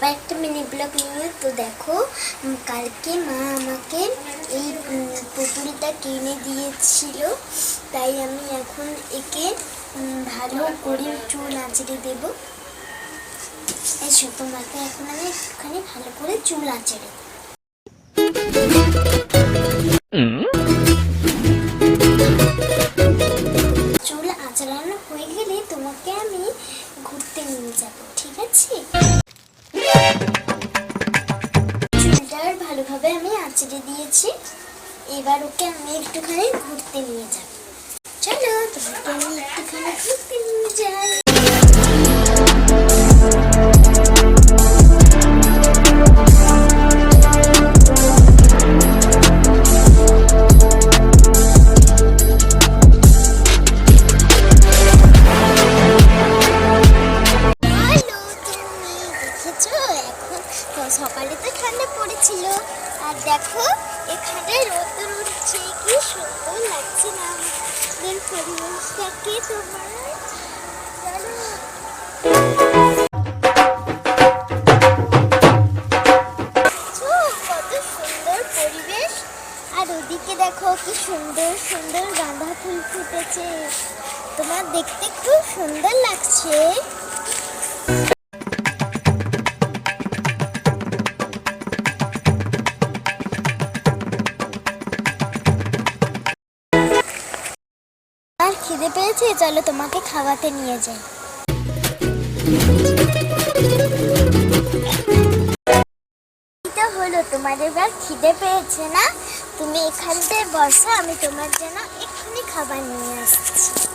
আবার একটা mini blog নিয়ে, তো দেখো কালকে মা আমাকে এই পুতুলটা কিনে দিয়েছিল। তাই আমি এখন একে ভালো করে চুল আঁচড়ে দেবো। এসো, তোমাকে এখন আমি একটুখানি ভালো করে চুল আঁচড়ে চুল আঁচড়ানো হয়ে গেলে তোমাকে আমি ঘুরতে নিয়ে যাব, ঠিক আছে? আঁচড়ে দিয়েছি। এবার ওকে আমি একটুখানি ঘুরতে নিয়ে যাব। চলো তোমাকে আমি একটুখানি ঘুরতে নিয়ে যাই। পড়েছিল আর দেখো, এখানে রোদ্দুর উঠছে কি সুন্দর লাগছে না আমাদের পরিবেশটাকে তোমার? আর ওদিকে দেখো, কি সুন্দর সুন্দর গাঁদা ফুল ফুটেছে। তোমার দেখতে খুব সুন্দর লাগছে। আর খিদে পেয়েছে, চলো তোমাকে খাওয়াতে নিয়ে যাই। হলো তোমার এবার খিদে পেয়েছে না? তুমি এখানটায় বসো, আমি তোমার জন্য এক্ষুনি খাবার নিয়ে আসছি।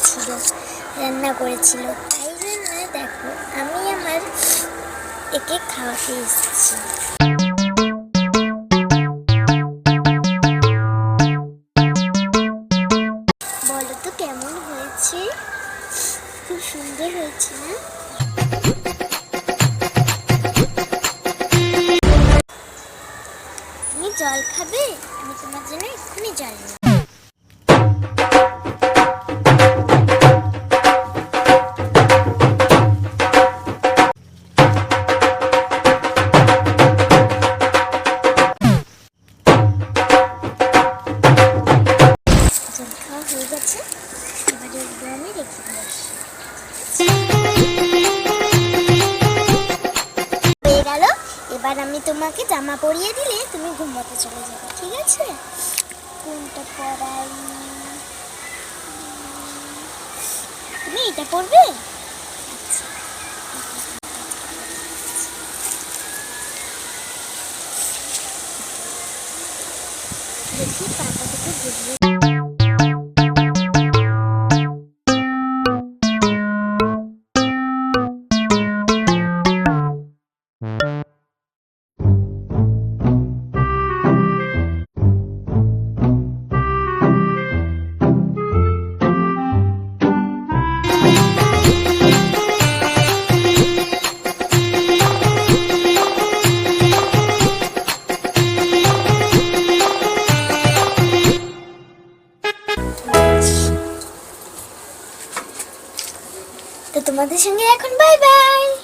ভাত রেঁধেছিল রান্না করেছিল। তাই জন্য দেখো, আমি আমার একে খাওয়াতে এসেছি। বলো তো, কেমন হয়েছে? খুব সুন্দর হয়েছে না? তুমি জল খাবে? আমি তোমার জন্য এক্ষুনি জল তোমাকে জামা পরিয়ে দিলে তুমি ঘুমোতে চলে যাবে, ঠিক আছে? কোনটা পরাই? তুমি এটা পরবে? আচ্ছা। দেখি পাটা থেকে তো তোমাদের সঙ্গে এখন বাই বাই